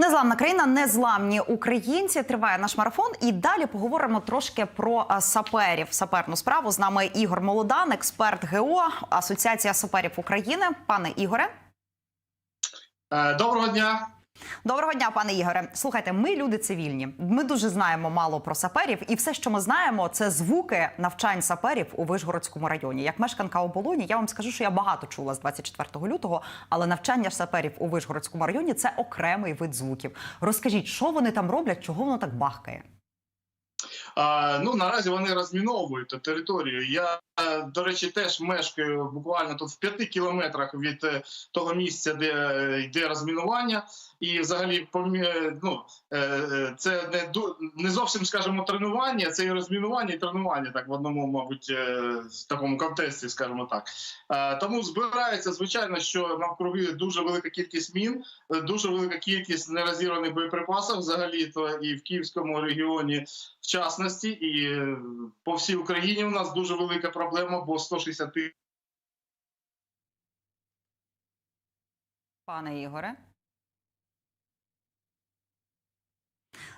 Незламна країна, незламні українці. Триває наш марафон. І далі поговоримо трошки про саперів. Саперну справу з нами Ігор Молодан, експерт ГО, Асоціація саперів України. Пане Ігоре, Е, Доброго дня. Доброго дня, пане Ігоре. Слухайте, ми люди цивільні. Ми дуже знаємо мало про саперів, і все, що ми знаємо, це звуки навчань саперів у Вишгородському районі. Як мешканка оболоні, я вам скажу, що я багато чула з 24 лютого, але навчання саперів у Вишгородському районі це окремий вид звуків. Розкажіть, що вони там роблять, чого воно так бахкає? Е, Ну наразі вони розміновують територію. Я до речі теж мешкаю буквально тут в п'яти кілометрах від е, того місця, де е, йде розмінування, і взагалі е, ну, е, е, це не не зовсім скажімо, тренування, це і розмінування, і тренування, так в одному, мабуть, в такому контексті, скажімо так. Тому збирається звичайно, що навкруги дуже велика кількість мін, дуже велика кількість нерозірваних боєприпасів, взагалі то і в Київському регіоні в частності, і по всій Україні у нас дуже велика проблема, бо 160 Пане Ігоре.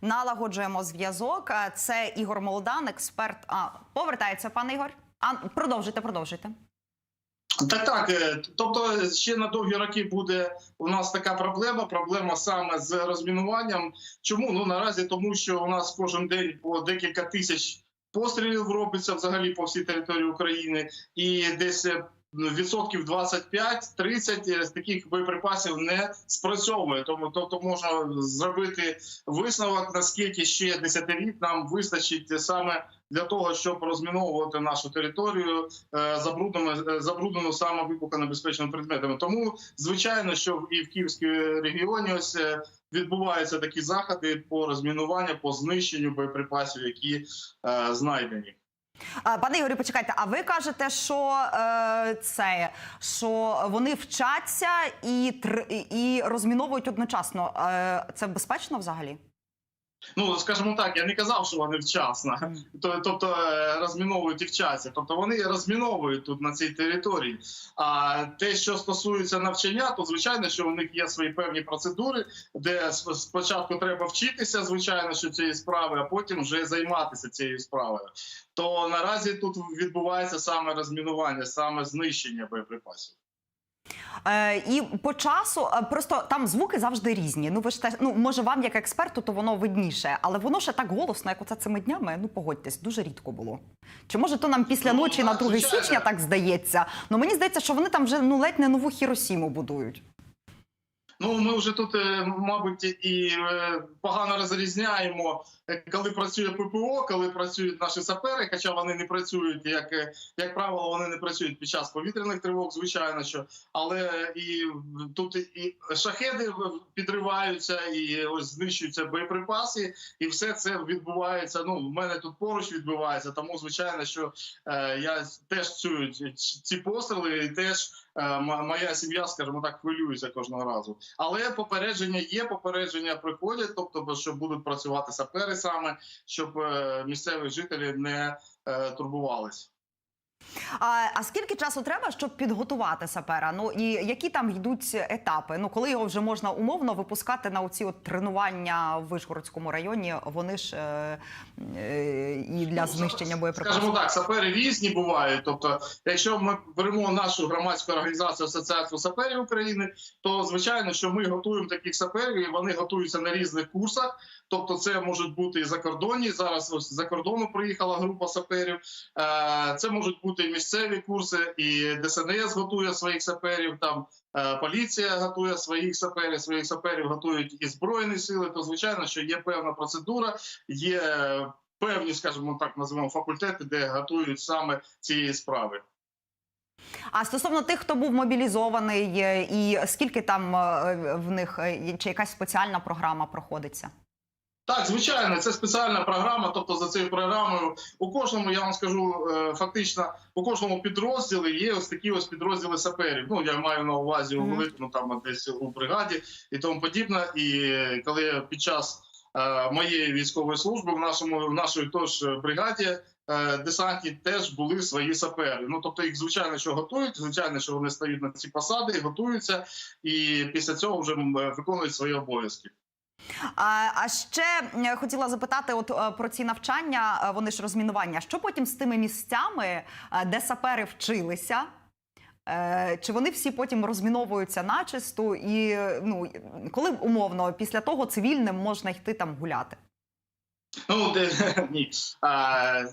Налагоджуємо зв'язок. А, Це Ігор Молодан, експерт. А повертається пане Ігор. А продовжуйте, продовжуйте. Так, так. е, Тобто ще на довгі роки буде у нас така проблема. Проблема саме з розмінуванням. Чому? Ну наразі тому, що у нас кожен день по декілька тисяч пострілів робиться взагалі по всій території України, і десь е, відсотків 25-30 з таких боєприпасів не спрацьовує. Тому тобто можна зробити висновок, наскільки ще десятиліт нам вистачить саме для того, щоб розміновувати нашу територію е, забруднену, е, забруднену саме вибухонебезпечними предметами. Тому звичайно, що і в Київському регіоні ось е, відбуваються такі заходи по розмінуванню, по знищенню боєприпасів, які е, знайдені. Пане Ігорі, почекайте. А ви кажете, що е, це що вони вчаться і- і розміновують одночасно. Е, це безпечно взагалі? Ну скажімо так, я не казав, що вони вчасно, тобто е, розміновують і вчаться. Тобто вони розміновують тут на цій території. А те, що стосується навчання, то звичайно, що у них є свої певні процедури, де спочатку треба вчитися, звичайно, що цієї справи, а потім вже займатися цією справою. То наразі тут відбувається саме розмінування, саме знищення боєприпасів. Е, і по часу е, просто там звуки завжди різні. Ну ви ж те, ну може вам як експерту, то воно видніше, але воно ще так голосно, як оце цими днями. Ну погодьтесь, дуже рідко було. Чи може то нам після Ну, ночі на 2 січня так здається? Ну мені здається, що вони там вже ну ледь не нову Хіросіму будують. Ну, ми вже тут, е, мабуть, і е, погано розрізняємо, е, коли працює ППО, коли працюють наші сапери, хоча вони не працюють, як, як правило, вони не працюють під час повітряних тривог, звичайно, що але і тут і шахеди підриваються, і ось знищуються боєприпаси, і все це відбувається. Ну, в мене тут поруч відбувається, тому звичайно, що е, я теж чую ці- постріли, і теж моя сім'я, скажімо так, хвилюється кожного разу. Але попередження є, попередження приходять, тобто, що будуть працювати сапери саме, щоб е, місцеві жителі не е, турбувались. А, а скільки часу треба, щоб підготувати сапера? Ну і які там йдуть етапи? Ну коли його вже можна умовно випускати на оці от тренування в Вишгородському районі, вони ж е, е, і для Ну, знищення боєприпасів. Скажімо так, сапери різні бувають. Тобто, якщо ми беремо нашу громадську організацію Асоціацію саперів України, то звичайно, що ми готуємо таких саперів, і вони готуються на різних курсах. Тобто, це можуть бути і закордонні. Зараз ось за кордону приїхала група саперів. Е, Це можуть бути і місцеві курси, і ДСНС готує своїх саперів. Там е, поліція готує своїх саперів, своїх саперів готують і збройні сили. То звичайно, що є певна процедура, є певні, скажімо так, називаємо факультети, де готують саме цієї справи. А стосовно тих, хто був мобілізований, е, і скільки там е, в них е, чи якась спеціальна програма проходиться? Так, звичайно, це спеціальна програма. Тобто, за цією програмою у кожному я вам скажу е, фактично у кожному підрозділі є ось такі ось підрозділи саперів. Ну я маю на увазі у великому там десь у бригаді і тому подібне. І коли під час е, моєї військової служби в нашому в нашій тож бригаді. е, Десантні теж були свої сапери. Ну тобто їх звичайно, що готують, звичайно, що вони стають на ці посади, готуються, і після цього вже виконують свої обов'язки. А, ще хотіла запитати, от е, про ці навчання, е, вони ж розмінування. Що потім з тими місцями, е, де сапери вчилися? Чи вони всі потім розміновуються начисто, і ну коли умовно після того цивільним можна йти там гуляти? Ну ні,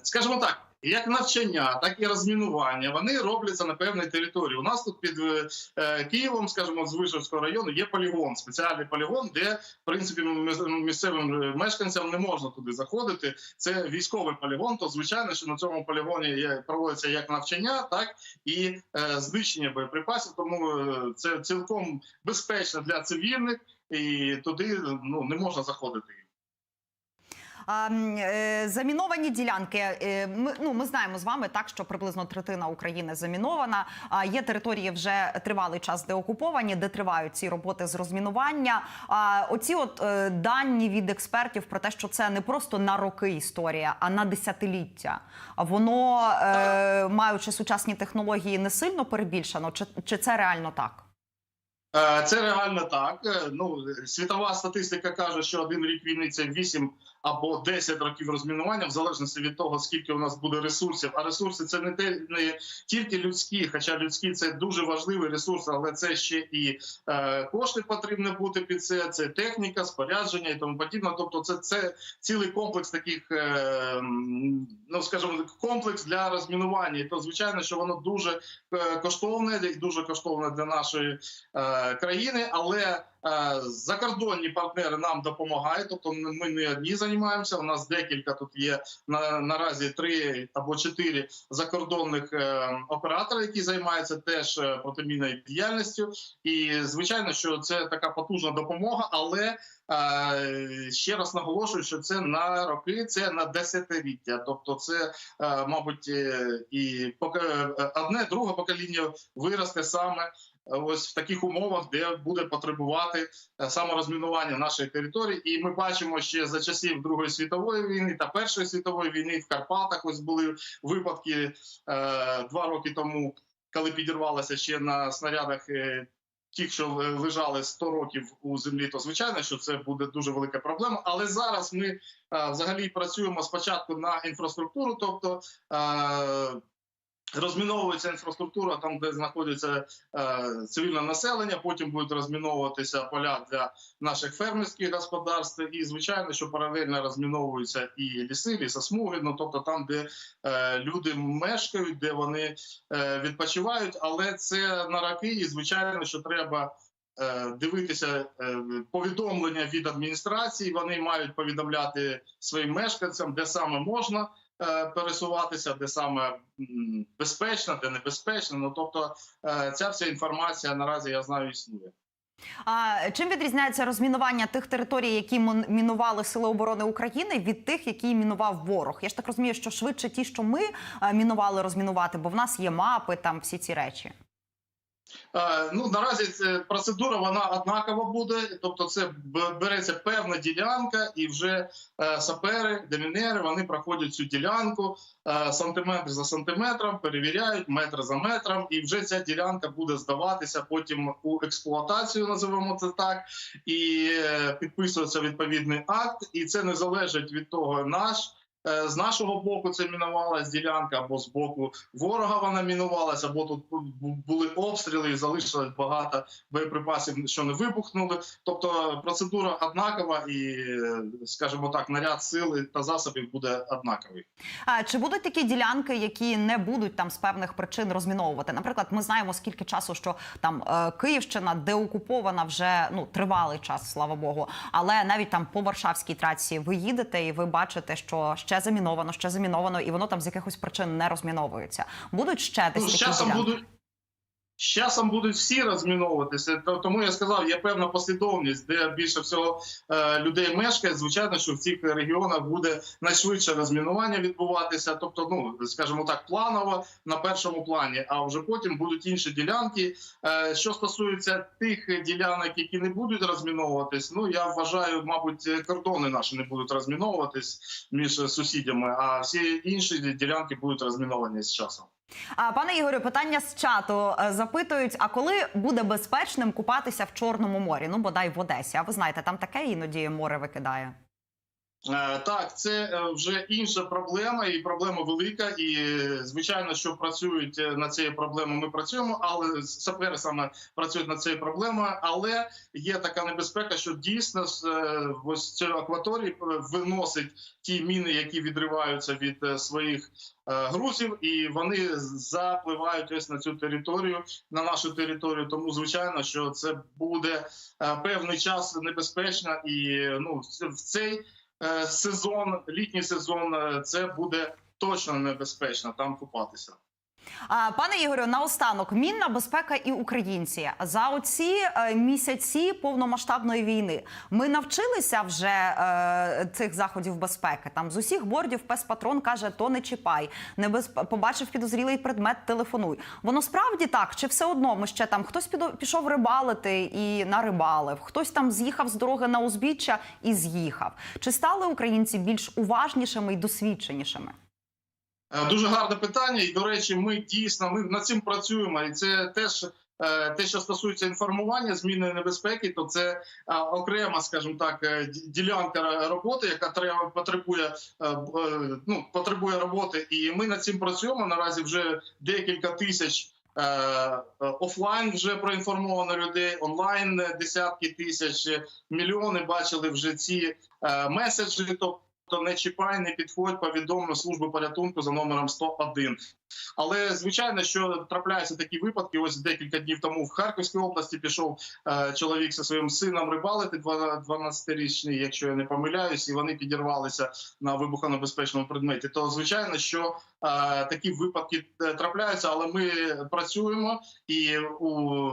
скажімо так. Як навчання, так і розмінування вони робляться на певній території. У нас тут під е, Києвом, скажімо, з Вишівського району є полігон, спеціальний полігон, де в принципі міс- місцевим е, мешканцям не можна туди заходити. Це військовий полігон. То звичайно, що на цьому полігоні проводиться як навчання, так і е, знищення боєприпасів. Тому це цілком безпечно для цивільних, і туди ну не можна заходити. Е, заміновані ділянки. Е, Ми ну ми знаємо з вами так, що приблизно третина України замінована. Є території вже тривалий час, де окуповані, де тривають ці роботи з розмінування. Оці от е, дані від експертів про те, що це не просто на роки історія, а на десятиліття. Воно, маючи сучасні технології, не сильно перебільшено, чи, чи це реально так? Е, Це реально так. Е, Ну світова статистика каже, що один рік війни це 8 або 10 років розмінування, в залежності від того, скільки у нас буде ресурсів. А ресурси це не те не тільки людські, хоча людські це дуже важливий ресурс, але це ще і е, кошти потрібні бути під це. Це техніка, спорядження і тому подібне. Тобто, це, це цілий комплекс таких, е, ну скажімо, комплекс для розмінування. І то звичайно, що воно дуже е, коштовне і дуже коштовне для нашої е, країни, але е, закордонні партнери нам допомагають. Тобто ми не одні займаємося. У нас декілька тут є на наразі три або чотири закордонних е, оператори, які займаються теж е, протимінною діяльністю. І звичайно, що це така потужна допомога, але ще раз наголошую, що це на роки, це на десятиліття. Тобто, це мабуть і одне друге покоління виросте саме ось в таких умовах, де буде потребувати е, саморозмінування нашої території. І ми бачимо ще за часів Другої світової війни та Першої світової війни в Карпатах. Ось були випадки е, два роки тому, коли підірвалося ще на снарядах. е, Ті, що лежали 100 років у землі, то звичайно, що це буде дуже велика проблема. Але зараз ми е, взагалі працюємо спочатку на інфраструктуру, тобто е, розміновується інфраструктура там, де знаходиться е, цивільне населення. Потім будуть розміновуватися поля для наших фермерських господарств. І звичайно, що паралельно розміновуються і ліси, лісосмуги, ну тобто там, де е, люди мешкають, де вони е, відпочивають. Але це на роки, і звичайно, що треба. е, Дивитися е, повідомлення від адміністрації, вони мають повідомляти своїм мешканцям, де саме можна пересуватися, де саме безпечно, де небезпечно. Ну тобто е, ця вся інформація наразі я знаю існує. А чим відрізняється розмінування тих територій, які мінували Сили оборони України, від тих, які мінував ворог? Я ж так розумію, що швидше ті, що ми е, мінували розмінувати, бо в нас є мапи, там всі ці речі. Е, Ну наразі це процедура вона однакова буде, тобто це береться певна ділянка, і вже е, сапери, демінери вони проходять цю ділянку е, сантиметр за сантиметром, перевіряють метр за метром, і вже ця ділянка буде здаватися потім у експлуатацію, називаємо це так, і підписується відповідний акт, і це не залежить від того, наш. Е, З нашого боку це мінувалась ділянка, або з боку ворога вона мінувалася, або тут були обстріли і залишилось багато боєприпасів, що не вибухнули. Тобто процедура однакова, і, е, скажімо так, наряд сили та засобів буде однаковий. А чи будуть такі ділянки, які не будуть там з певних причин розміновувати? Наприклад, ми знаємо скільки часу, що там е, Київщина деокупована вже ну тривалий час, слава Богу. Але навіть там по Варшавській трасі ви їдете і ви бачите, що ще заміновано, ще заміновано, і воно там з якихось причин не розміновується. Будуть ще десь Ну, такі часом будуть. З часом будуть всі розміновуватися, тому я сказав, є певна послідовність, де більше всього е, людей мешкає. Звичайно, що в цих регіонах буде найшвидше розмінування відбуватися, тобто, ну скажімо так, планово на першому плані. А вже потім будуть інші ділянки. Е, що стосується тих ділянок, які не будуть розміновуватись, ну я вважаю, мабуть, кордони наші не будуть розміновуватись між сусідями, а всі інші ділянки будуть розміновані з часом. Пане Ігорю, питання з чату Е, запитують: а коли буде безпечним купатися в Чорному морі? Ну бодай в Одесі. А ви знаєте, там таке іноді море викидає. Е, Так, це е, вже інша проблема, і проблема велика. І звичайно, що працюють е, над цією проблемою. Ми працюємо, але сапери саме працюють над цією проблемою. Але є така небезпека, що дійсно ось цієї акваторії виносить ті міни, які відриваються від своїх грузів, і вони запливають ось на цю територію, на нашу територію. Тому звичайно, що це буде певний час небезпечно, і ну в в цей сезон, літній сезон, е, це буде точно небезпечно там купатися. Пане Ігорю, наостанок мінна безпека і українці за оці е, місяці повномасштабної війни. Ми навчилися вже е, цих заходів безпеки. Там з усіх бордів пес-патрон каже: то не чіпай, не без... побачив підозрілий предмет, телефонуй. Воно справді так, чи все одно ми ще там хтось пішов рибалити і нарибалив, хтось там з'їхав з дороги на узбіччя і з'їхав. Чи стали українці більш уважнішими і досвідченішими? Е, Дуже гарне питання, і до речі, ми дійсно ми над цим працюємо, і це теж. е, Те, що стосується інформування зміни небезпеки, то це е, окрема, скажімо так, ділянка роботи, яка треба потребує ну потребує роботи, і ми над цим працюємо. Наразі вже декілька тисяч офлайн вже проінформовано людей, онлайн десятки тисяч, мільйони бачили вже ці меседжі. Тобто то не чіпай, не підходь, повідомлю службу порятунку за номером 101. Але звичайно, що трапляються такі випадки. Ось декілька днів тому в Харківській області пішов е, чоловік зі своїм сином рибалити, 12-річний, якщо я не помиляюсь, і вони підірвалися на вибухонебезпечному предметі. То звичайно, що е, такі випадки е, трапляються, але ми працюємо і у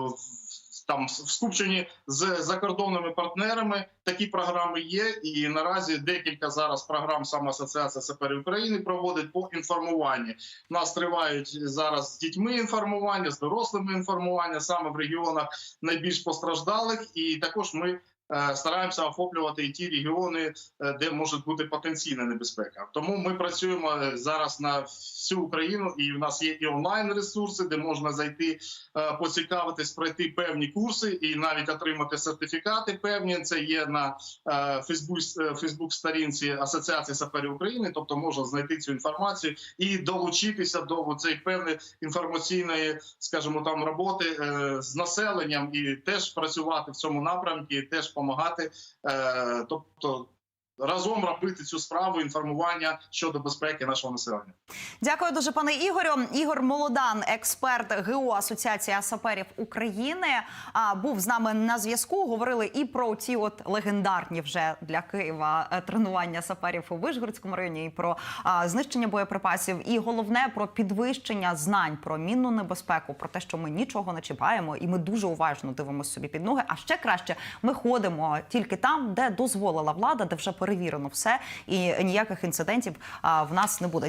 там в скупченні з закордонними партнерами такі програми є. І наразі декілька зараз програм саме Асоціація саперів України проводить по інформуванню. У нас тривають зараз з дітьми інформування, з дорослими інформування саме в регіонах найбільш постраждалих, і також ми. Е, Стараємося охоплювати і ті регіони, е, де може бути потенційна небезпека. Тому ми працюємо е, зараз на всю Україну, і в нас є і онлайн ресурси, де можна зайти, поцікавитись, пройти певні курси і навіть отримати сертифікати. Певні це є на Фейсбук, сторінці Асоціації саперів України. Тобто можна знайти цю інформацію і долучитися до цієї певної інформаційної, скажімо, там роботи з населенням і теж працювати в цьому напрямку, і теж допомагати. Е, тобто разом робити цю справу інформування щодо безпеки нашого населення. Дякую дуже, пане Ігорю. Ігор Молодан, експерт ГУ Асоціація саперів України, був з нами на зв'язку. Говорили і про ті от легендарні вже для Києва е, тренування саперів у Вишгородському районі, і про знищення боєприпасів. І головне про підвищення знань про мінну небезпеку, про те, що ми нічого не чіпаємо, і ми дуже уважно дивимося собі під ноги. А ще краще ми ходимо тільки там, де дозволила влада, де вже перевірено все, і ніяких інцидентів в нас не буде.